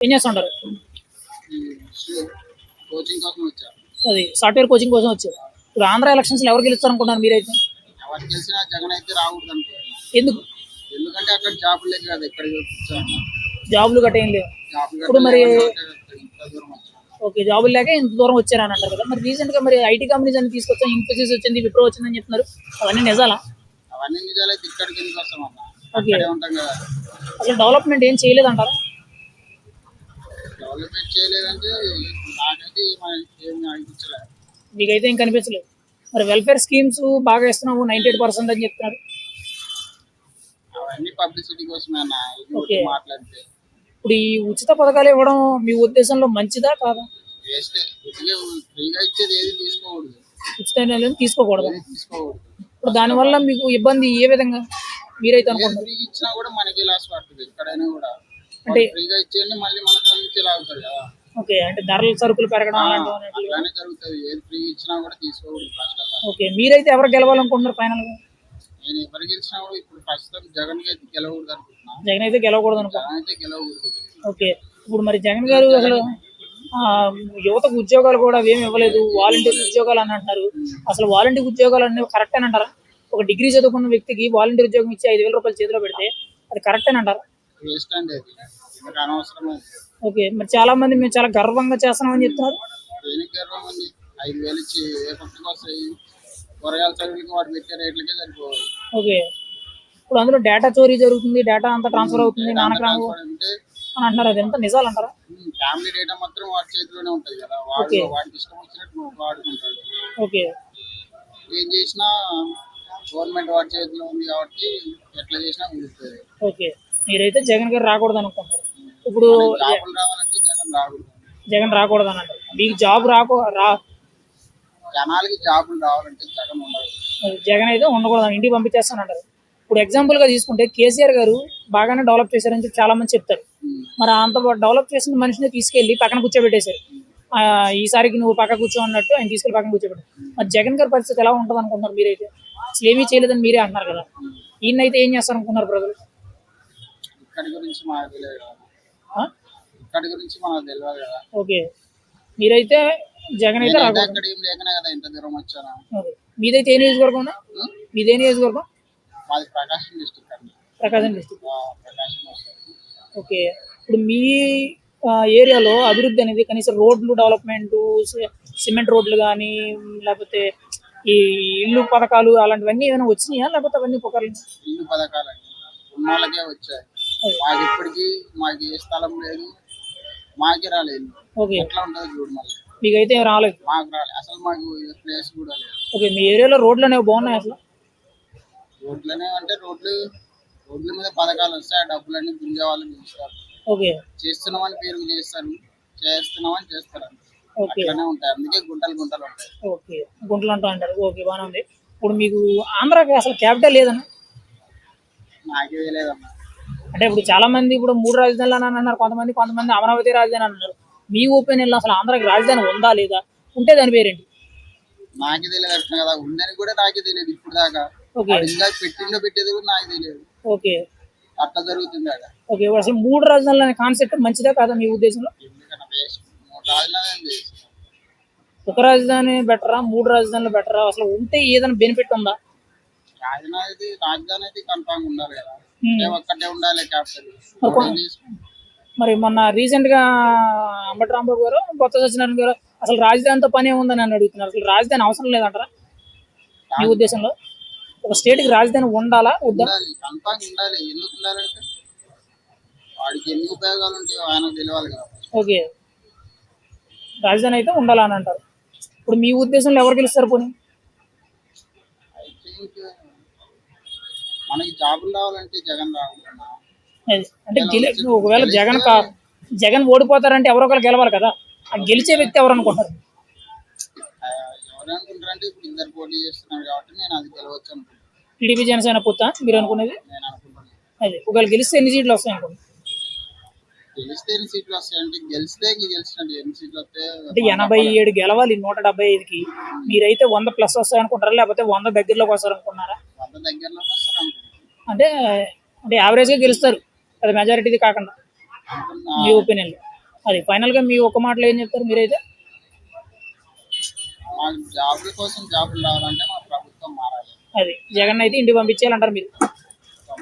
ఏం చేస్తుంటారు కోచింగ్ కోసం వచ్చా? అది సాఫ్ట్వేర్ కోచింగ్ కోసం వచ్చారు. ఇప్పుడు ఆంధ్ర ఎలక్షన్స్ ఎవరు గెలుస్తారు అనుకుంటున్నారు మీరైతే జగన్ అయితే రాకూడదు అనుకుంటున్నాను ఎందుకు? ఎందుకంటే అక్కడ జాబ్ లేదు కదా ఇక్కడ వచ్చాను జాబులు గట్ట ఏం లేవు. ఇప్పుడు మరి- ఇంత దూరం వచ్చాను ఓకే జాబులు లేక ఇంత దూరం వచ్చారని అంటారు కదా. మరి రీసెంట్గా మరి ఐటీ కంపెనీస్ అన్ని తీసుకొచ్చాం ఇన్ఫోసిస్ వచ్చింది విప్రో వచ్చిందని చెప్తున్నారు. అవన్నీ నిజాలా? అవన్నీ నిజాలైతే ఇక్కడికి ఎందుకు వస్తాం అన్న? ఓకే. ఇక్కడే ఉంటాం కదా. అసలు డెవలప్మెంట్ ఏం చేయలేదంటారా? డెవలప్మెంట్ చేయలేదంటే నాకైతే ఏమీ ఏమి అనిపించలేదు మీకైతే ఏం కనిపించలేదు. మరి వెల్ఫేర్ స్కీమ్స్ బాగా ఇస్తున్నావు నైన్టీ ఎయిట్ పర్సెంట్ అని చెప్తున్నారు. అవన్నీ పబ్లిసిటీ కోసమే మాట్లాడితే. ఇప్పుడు ఈ ఉచిత పథకాలు ఇవ్వడం మీ ఉద్దేశంలో మంచిదా కాదా? ఏది తీసుకోకూడదు. ఇప్పుడు దానివల్ల మీకు ఇబ్బంది ఏ విధంగా? మీరైతే అనుకుంటున్నారు? ఇచ్చినా కూడా మనకి లాస్ పడుతుంది ఎక్కడైనా కూడా. అంటే- ఫ్రీగా ఇచ్చేయండి మళ్ళీ మన తల నుంచి లాగుతారు కదా. ఓకే అంటే ధరల సరుకులు పెరగడం అలాంటివి. అట్లానే జరుగుతుంది. ఏది ఫ్రీ ఇచ్చినా కూడా తీసుకోకూడదు ఫస్ట్ ఆఫ్ ఆల్ ఓకే మీరైతే ఎవరు గెలవాలనుకుంటున్నారు ఫైనల్గా? నేను ఎవరికి ఇచ్చినా కూడా ఇప్పుడు ప్రస్తుతం జగన్ అయితే గెలవకూడదు అనుకుంటున్నా. జగన్ అయితే గెలవకూడదు అనుకో జగన్ అయితే గెలవకూడదు. ఓకే ఇప్పుడు మరి జగన్ గారు అసలు ఆ, యువతకు ఉద్యోగాలు కూడా ఏమి ఇవ్వలేదు వాలంటీర్ ఉద్యోగాలు అని అంటారు అసలు వాలంటీర్ ఉద్యోగాలు అనేవి కరెక్ట్ అని అంటారా? ఒక డిగ్రీ చదువుకున్న వ్యక్తికి వాలంటీర్ ఉద్యోగం ఇచ్చి ఐదు వేల రూపాయలు చేతిలో పెడితే అది కరెక్ట్ అని అంటారా? వేస్ట్ అండి అది. ఓకే మరి చాలా మంది మేము చాలా గర్వంగా చేస్తున్నామని చెప్తున్నారు. ఐదు వేలు ఇచ్చి ఏ పక్కకి వస్తాయి? కూరగాయల సరుకులకి వాడు పెట్టే రేట్లకే సరిపోవాలి. ఓకే ఇప్పుడు అందులో డేటా చోరీ జరుగుతుంది డేటా అంతా ట్రాన్స్ఫర్ అవుతుంది అంటే అని అంటున్నారు. అది ఎంత నిజాలు అంటారా ఫ్యామిలీ డేటా మాత్రం వాడి చేతిలోనే ఉంటది కదా. వాడు. వాడికి ఇష్టం వచ్చినట్టు వాడుకుంటాడు. ఓకే. ఏం చేసినా గవర్నమెంట్ వాడి చేతిలో ఉంది కాబట్టి ఎట్లా చేసినా కుదురుతుంది ఓకే. మీరైతే జగన్ గారు రాకూడదు అనుకుంటున్నారు. ఇప్పుడు జగన్ రాకూడదు. అని అంటారు మీకు జాబ్ రాకూ రా జనాలకి జాబులు రావాలంటే జగన్ ఉండదు జగన్ అయితే ఉండకూడదు ఇంటికి పంపించేస్తాను అంటారు ఇప్పుడు ఎగ్జాంపుల్గా తీసుకుంటే కేసీఆర్ గారు బాగానే డెవలప్ చేశారని చెప్పి చాలా మంది చెప్తారు. మరి అంత డెవలప్ చేసిన మనిషిని తీసుకెళ్ళి పక్కన కూర్చోబెట్టేశారు. ఈసారికి నువ్వు పక్క కూర్చో అన్నట్టు ఆయన తీసుకెళ్ళి పక్కన కూర్చోబెట్టారు. మరి జగన్ గారి పరిస్థితి ఎలా ఉంటుంది అనుకుంటున్నారు మీరైతే? అసలు ఏమీ చేయలేదని మీరే అంటున్నారు కదా. ఈయనైతే ఏం చేస్తారు అనుకున్నారు ప్రజలు గురించి గురించి మనకు తెలియదు కదా. ఓకే. మీరైతే జగన్ అయితే రాకూడదు. అక్కడ ఏం లేకనే కదా ఇంత దూరం వచ్చాను? ఓకే. మీదైతే ఏ నియోజకవర్గం ఉన్నా. మీదే నియోజకవర్గం? మాది ప్రకాశం డిస్ట్రిక్ట్ అండి. ప్రకాశం డిస్టిక్. ఆ, ప్రకాశం వస్తుంది. ఓకే. ఇప్పుడు మీ ఆ, ఏరియాలో అభివృద్ధి అనేది కనీసం రోడ్లు డెవలప్మెంట్ సిమెంట్ రోడ్లు కానీ లేకపోతే ఈ ఇల్లు పథకాలు అలాంటివన్నీ ఏమైనా వచ్చినాయా? లేకపోతే అవన్నీ పుకార్లు ఇల్లు పథకాలు ఉన్న వాళ్ళకే వచ్చాయి. మాకు ఇప్పటికీ మాకు ఏ స్థలం లేదు. మాకే రాలేదు. ఓకే. ఎట్లా ఉంటుంది చూడు మళ్ళీ. మీకైతే ఏం రాలేదు? మాకు రాలేదు అసలు మాకు ప్లేస్ కూడా లేదు. ఓకే మీ ఏరియాలో రోడ్లు అనేవి బాగున్నాయి అసలు? రోడ్లనే అంటే రోడ్లు రోడ్ల మీద పథకాలు వస్తాయి. ఆ డబ్బులన్నీ గుంజే వాళ్ళు చూస్తారు. ఓకే. చేస్తున్నామని పేరు చేస్తారు. చేస్తున్నామని చేస్తారు. ఓకే. అట్లనే ఉంటాయి. అందుకే గుంటలు గుంటలు ఉంటాయి. ఓకే. గుంటలు అంటూ అంటారు. ఓకే బాగానే ఉంది. ఇప్పుడు మీకు ఆంధ్రాకి అసలు క్యాపిటల్ లేదన్న నాకే తెలియదమ్మా అంటే ఇప్పుడు చాలా మంది ఇప్పుడు మూడు రాజధానులు అని అన్నారు కొంతమంది కొంతమంది అమరావతి రాజధాని అని అన్నారు. మీ ఒపీనియన్ అసలు ఆంధ్రాకి రాజధాని ఉందా లేదా? ఉంటే దాని పేరేంటి? నాకే తెలియదు అట్లా కదా ఉందని కూడా నాకే తెలియదు ఇప్పుడు దాకా ఇంకా పెట్టిండో పెట్టేది కూడా నాకు తెలియదు. ఓకే. అట్లా జరుగుతుంది అక్కడ. ఓకే అసలు మూడు రాజధానులు అనే కాన్సెప్ట్ మంచిదా కాదా మీ ఉద్దేశంలో? మూడు ఒక రాజధాని బెటరా మూడు రాజధానులు బెటరా? అసలు ఉంటే ఏదైనా బెనిఫిట్ ఉందా? రాజధాని అయితే రాజధాని అయితే కన్ఫామ్ ఉండాలి కదా. ఒక్కటే ఉండాలి మరి మొన్న రీసెంట్గా అంబటి రాంబాబు గారు కొత్త సత్యనారాయణ గారు అసలు రాజధానితో పని నన్ను అడుగుతున్నారు. అసలు రాజధాని అవసరం లేదంటారా? మీ ఉద్దేశంలో? ఒక స్టేట్కి రాజధాని ఉండాలా వద్దా? ఉండాలి కన్ఫామ్ ఉండాలి. ఎందుకు ఉండాలంటే వాడికి ఎన్ని ఉపయోగాలు ఉంటాయో ఆయనకు తెలియాలి కదా. ఓకే. రాజధాని అయితే ఉండాలా అని అంటారు. ఇప్పుడు మీ ఉద్దేశంలో ఎవరు గెలుస్తారు పోనీ? మనకి జాబులు రావాలంటే జగన్ రావాలన్నా. అంటే గెలి ఒకవేళ జగన్ జగన్ ఓడిపోతారంటే ఎవరో ఒకరు గెలవాలి కదా. ఆ గెలిచే వ్యక్తి ఎవరు అనుకుంటారు ఆ, ఎవరు అనుకుంటారంటే ఇప్పుడు ఇద్దరు పోటీ చేస్తున్నారు కాబట్టి నేను అది గెలవచ్చు అనుకుంటున్నాను టీడీపీ జనసేన పుత్త మీరు అనుకునేది? అది. ఒకవేళ గెలిస్తే ఎన్ని సీట్లు వస్తాయి అనుకోండి గెలిస్తే ఎన్ని సీట్లు వస్తాయి అంటే గెలిస్తే ఇంక గెలిచినట్టు ఎన్ని సీట్లు వస్తే అంటే ఎనభై ఏడు గెలవాలి నూట డెబ్బై ఐదుకి. మీరైతే వంద ప్లస్ వస్తాయి అనుకుంటారా లేకపోతే వంద దగ్గరలోకి వస్తారు అనుకున్నారా వంద దగ్గరలోకి వస్తారు అంటే అంటే యావరేజ్గా గెలుస్తారు. అది మెజారిటీది కాకుండా. మీ ఒపీనియన్లో అది ఫైనల్గా మీ ఒక మాటలో ఏం చెప్తారు మీరైతే? మాకు జాబుల కోసం జాబులు రావాలంటే మా ప్రభుత్వం మారాలి. అది జగన్ అయితే ఇంటికి పంపించేయాలంటారు మీరు.